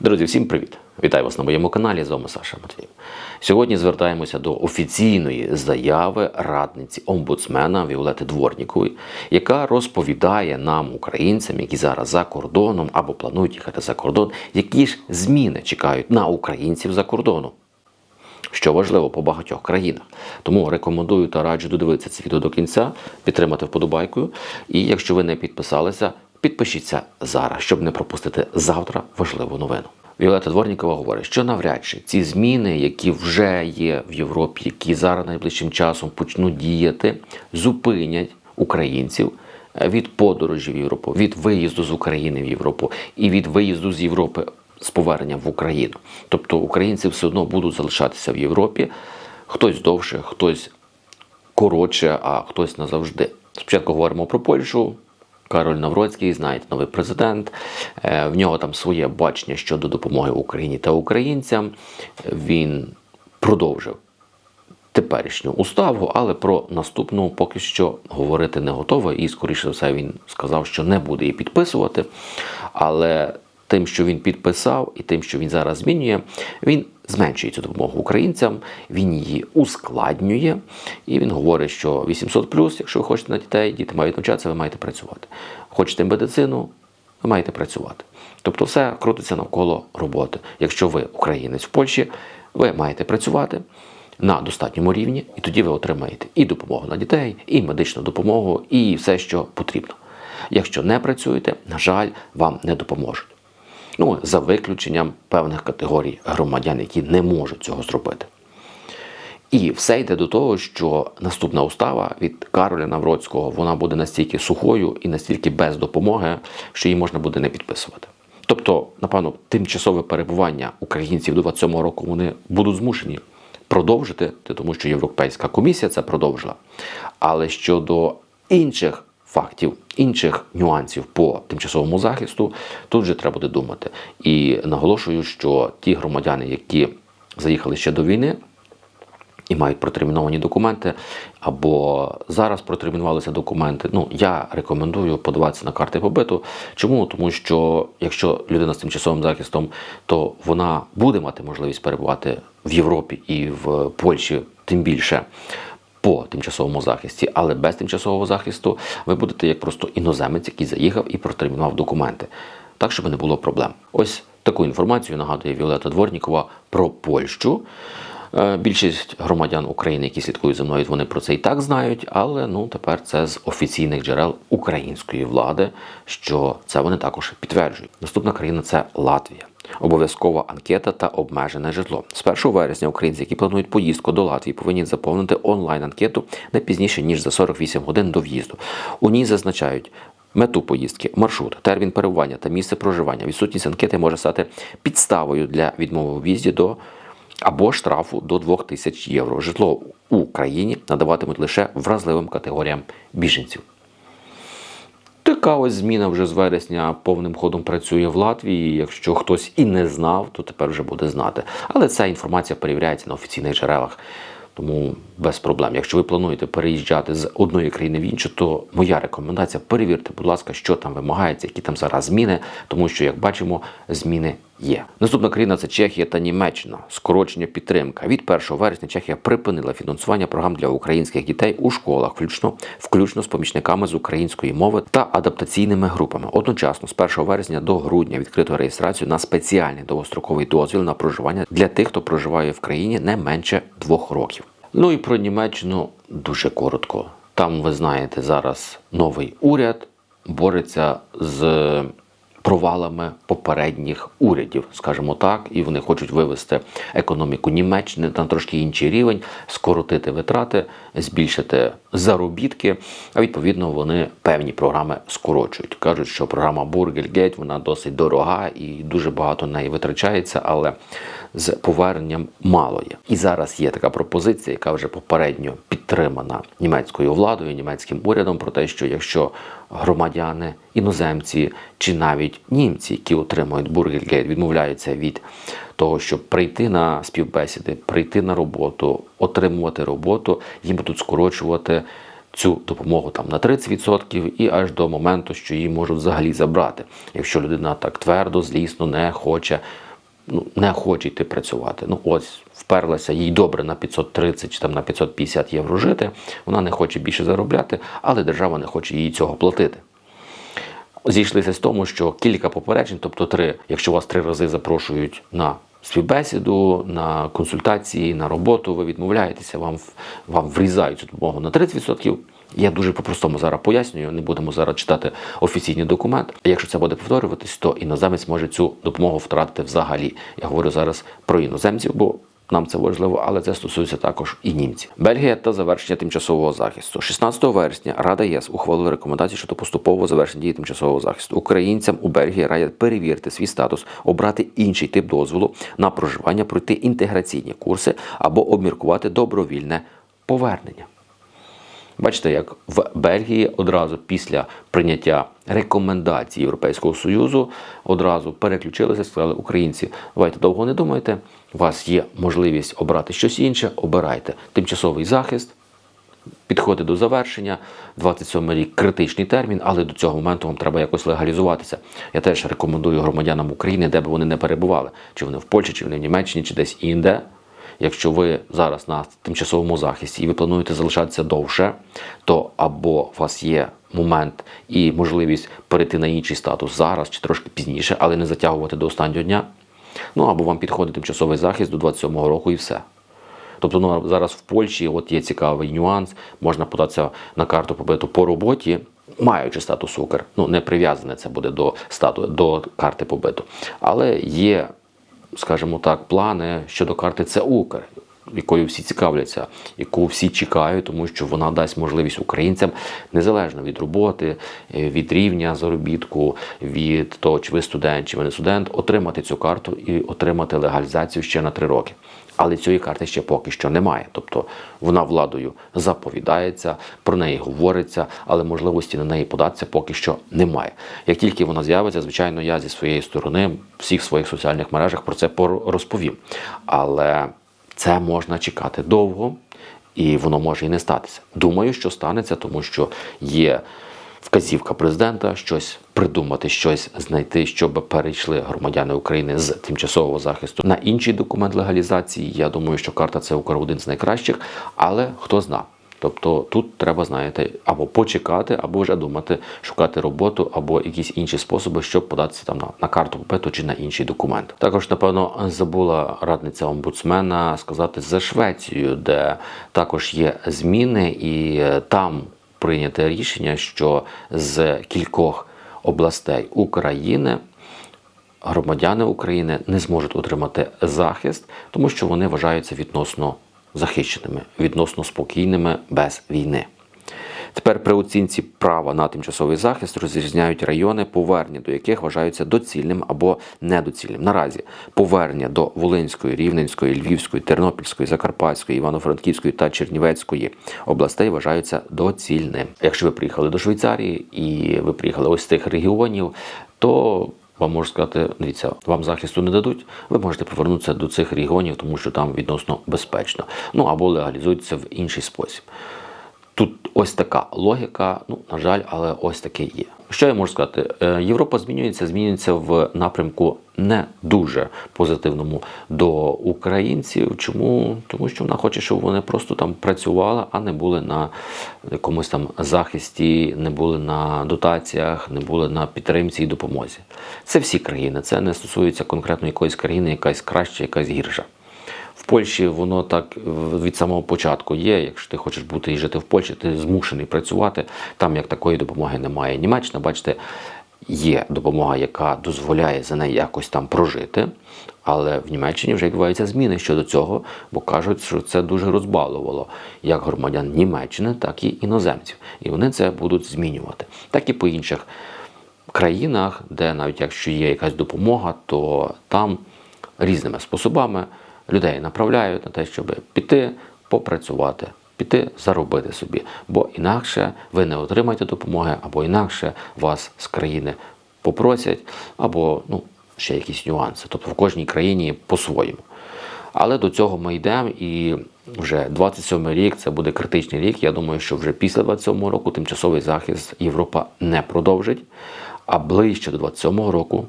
Друзі, всім привіт! Вітаю вас на моєму каналі. З вами Саша Матвіїв. Сьогодні звертаємося до офіційної заяви радниці омбудсмена Віолети Дворнікової, яка розповідає нам, українцям, які зараз за кордоном або планують їхати за кордон, які ж зміни чекають на українців за кордоном. Що важливо по багатьох країнах. Тому рекомендую та раджу додивитися це відео до кінця, підтримати вподобайкою. І якщо ви не підписалися, підпишіться зараз, щоб не пропустити завтра важливу новину. Віолета Дворнікова говорить, що навряд чи ці зміни, які вже є в Європі, які зараз найближчим часом почнуть діяти, зупинять українців від подорожі в Європу, від виїзду з України в Європу і від виїзду з Європи з поверненням в Україну. Тобто українці все одно будуть залишатися в Європі, хтось довше, хтось коротше, а хтось назавжди. Спочатку говоримо про Польщу. Кароль Навроцький, знаєте, новий президент. Е, В нього там своє бачення щодо допомоги Україні та українцям. Він продовжив теперішню уставу, але про наступну поки що говорити не готовий. І, скоріше за все, він сказав, що не буде її підписувати. Але тим, що він підписав, і тим, що він зараз змінює, він зменшує цю допомогу українцям, він її ускладнює. І він говорить, що 800 якщо ви хочете на дітей, діти мають навчатися, ви маєте працювати. Хочете медицину, ви маєте працювати. Тобто все крутиться навколо роботи. Якщо ви українець в Польщі, ви маєте працювати на достатньому рівні, і тоді ви отримаєте і допомогу на дітей, і медичну допомогу, і все, що потрібно. Якщо не працюєте, на жаль, вам не допоможуть. Ну, за виключенням певних категорій громадян, які не можуть цього зробити. І все йде до того, що наступна устава від Кароля Навроцького вона буде настільки сухою і настільки без допомоги, що її можна буде не підписувати. Тобто, напевно, тимчасове перебування українців до 27 року вони будуть змушені продовжити, тому що Європейська комісія це продовжила. Але щодо інших фактів, інших нюансів по тимчасовому захисту, тут вже треба буде думати. І наголошую, що ті громадяни, які заїхали ще до війни, і мають протерміновані документи, або зараз протермінувалися документи. Ну, я рекомендую подаватися на карти побиту. Чому? Тому що якщо людина з тимчасовим захистом, то вона буде мати можливість перебувати в Європі і в Польщі, тим більше. По тимчасовому захисті, але без тимчасового захисту ви будете як просто іноземець, який заїхав і протермінував документи, так щоб не було проблем. Ось таку інформацію нагадує Віолета Дворнікова про Польщу. Е, Більшість громадян України, які слідкують за мною, вони про це і так знають, але ну тепер це з офіційних джерел української влади, що це вони також підтверджують. Наступна країна це Латвія. Обов'язкова анкета та обмежене житло. З 1 вересня українці, які планують поїздку до Латвії, повинні заповнити онлайн-анкету не пізніше ніж за 48 годин до в'їзду. У ній зазначають. Мету поїздки, маршрут, термін перебування та місце проживання. Відсутність анкети може стати підставою для відмови у в'їзді до або штрафу до 2000 євро. Житло у країні надаватимуть лише вразливим категоріям біженців. Така ось зміна вже з вересня повним ходом працює в Латвії. Якщо хтось і не знав, то тепер вже буде знати. Але ця інформація перевіряється на офіційних джерелах. Тому без проблем. Якщо ви плануєте переїжджати з одної країни в іншу, то моя рекомендація перевірте, будь ласка, що там вимагається, які там зараз зміни, тому що, як бачимо, зміни є. Наступна країна це Чехія та Німеччина. Скорочення підтримка. Від 1 вересня Чехія припинила фінансування програм для українських дітей у школах, включно включно з помічниками з української мови та адаптаційними групами. Одночасно, з 1 вересня до грудня відкрито реєстрацію на спеціальний довгостроковий дозвіл на проживання для тих, хто проживає в країні не менше двох років. Ну і про Німеччину дуже коротко. Там, ви знаєте, зараз новий уряд бореться з провалами попередніх урядів, скажімо так, і вони хочуть вивести економіку Німеччини на трошки інший рівень, скоротити витрати, збільшити заробітки. А відповідно вони певні програми скорочують. кажуть, що програма Бургельгейт вона досить дорога і дуже багато неї витрачається, але з поверненням мало є. І зараз є така пропозиція, яка вже попередньо підтримана німецькою владою, німецьким урядом, про те, що якщо громадяни, іноземці чи навіть німці, які отримують бургергейт, відмовляються від того, щоб прийти на співбесіди, прийти на роботу, отримувати роботу, їм будуть скорочувати. Цю допомогу там на 30% і аж до моменту, що її можуть взагалі забрати, якщо людина так твердо, злісно не хоче ну, не хоче йти працювати. Ну ось вперлася їй добре на 530 чи там на 550 євро жити. Вона не хоче більше заробляти, але держава не хоче їй цього платити. Зійшлися з тому, що кілька попереджень, тобто три, якщо вас три рази запрошують на співбесіду, на консультації, на роботу, ви відмовляєтеся, вам вам врізають цю допомогу на 30%. Я дуже по-простому зараз пояснюю, не будемо зараз читати офіційний документ. А якщо це буде повторюватись, то іноземець може цю допомогу втратити взагалі. Я говорю зараз про іноземців, бо нам це важливо, але це стосується також і німців. Бельгія та завершення тимчасового захисту. 16 вересня Рада ЄС ухвалила рекомендації щодо поступового завершення дії тимчасового захисту. Українцям у Бельгії радять перевірити свій статус, обрати інший тип дозволу на проживання, пройти інтеграційні курси або обміркувати добровільне повернення. Бачите, як в Бельгії одразу після прийняття рекомендацій Європейського Союзу одразу переключилися, сказали українці, давайте довго не думайте, у вас є можливість обрати щось інше, обирайте тимчасовий захист. Підходить до завершення, 27 рік критичний термін, але до цього моменту вам треба якось легалізуватися. Я теж рекомендую громадянам України, де б вони не перебували, чи вони в Польщі, чи вони в Німеччині, чи десь інде. Якщо ви зараз на тимчасовому захисті і ви плануєте залишатися довше, то або у вас є момент і можливість перейти на інший статус зараз чи трошки пізніше, але не затягувати до останнього дня. Ну або вам підходить тимчасовий захист до 27-го року і все. Тобто ну, зараз в Польщі от є цікавий нюанс, можна податися на карту побиту по роботі, маючи статус Укр. Ну, не прив'язане це буде до стату, до карти побиту. Але є скажімо так, плани щодо карти це Укр, якою всі цікавляться, яку всі чекають, тому що вона дасть можливість українцям незалежно від роботи, е, від рівня заробітку, від того, чи ви студент, чи ви не студент, отримати цю карту і отримати легалізацію ще на три роки. Але цієї карти ще поки що немає. Тобто вона владою заповідається, про неї говориться, але можливості на неї податися поки що немає. Як тільки вона з'явиться, звичайно, я зі своєї сторони всіх своїх соціальних мережах про це розповім. Але це можна чекати довго, і воно може і не статися. Думаю, що станеться, тому що є вказівка президента щось придумати, щось знайти, щоб перейшли громадяни України з тимчасового захисту на інший документ легалізації. Я думаю, що карта це Укр один з найкращих, але хто зна. Тобто тут треба, знаєте, або почекати, або вже думати, шукати роботу, або якісь інші способи, щоб податися там на, на карту попиту чи на інший документ. Також, напевно, забула радниця омбудсмена сказати за Швецію, де також є зміни, і там прийняте рішення, що з кількох областей України громадяни України не зможуть отримати захист, тому що вони вважаються відносно захищеними, відносно спокійними без війни. Тепер при оцінці права на тимчасовий захист розрізняють райони, повернення до яких вважаються доцільним або недоцільним. Наразі повернення до Волинської, Рівненської, Львівської, Тернопільської, Закарпатської, Івано-Франківської та Чернівецької областей вважаються доцільним. Якщо ви приїхали до Швейцарії і ви приїхали ось з тих регіонів, то вам можу сказати, дивіться, вам захисту не дадуть, ви можете повернутися до цих регіонів, тому що там відносно безпечно. Ну або легалізуйтеся в інший спосіб. Ось така логіка, ну, на жаль, але ось таке є. Що я можу сказати? Е, Європа змінюється, змінюється в напрямку не дуже позитивному до українців. Чому? Тому що вона хоче, щоб вони просто там працювали, а не були на якомусь там захисті, не були на дотаціях, не були на підтримці і допомозі. Це всі країни. Це не стосується конкретно якоїсь країни, якась краща, якась гірша. Польщі воно так від самого початку є. Якщо ти хочеш бути і жити в Польщі, ти змушений працювати. Там як такої допомоги немає. Німеччина, бачите, є допомога, яка дозволяє за неї якось там прожити. Але в Німеччині вже відбуваються зміни щодо цього, бо кажуть, що це дуже розбалувало як громадян Німеччини, так і іноземців. І вони це будуть змінювати. Так і по інших країнах, де навіть якщо є якась допомога, то там різними способами людей направляють на те, щоб піти попрацювати, піти заробити собі. Бо інакше ви не отримаєте допомоги, або інакше вас з країни попросять, або ну, ще якісь нюанси. Тобто в кожній країні по-своєму. Але до цього ми йдемо і вже 27 рік це буде критичний рік. Я думаю, що вже після 27 року тимчасовий захист Європа не продовжить. А ближче до 27-го року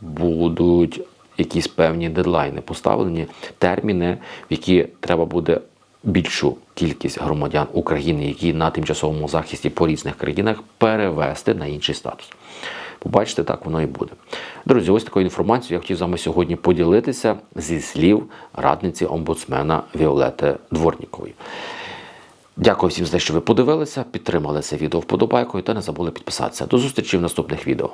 будуть якісь певні дедлайни поставлені, терміни, в які треба буде більшу кількість громадян України, які на тимчасовому захисті по різних країнах, перевести на інший статус. Побачите, так воно і буде. Друзі, ось такою інформацією я хотів з вами сьогодні поділитися зі слів радниці омбудсмена Віолети Дворнікової. Дякую всім за те, що ви подивилися, підтримали це відео вподобайкою та не забули підписатися. До зустрічі в наступних відео.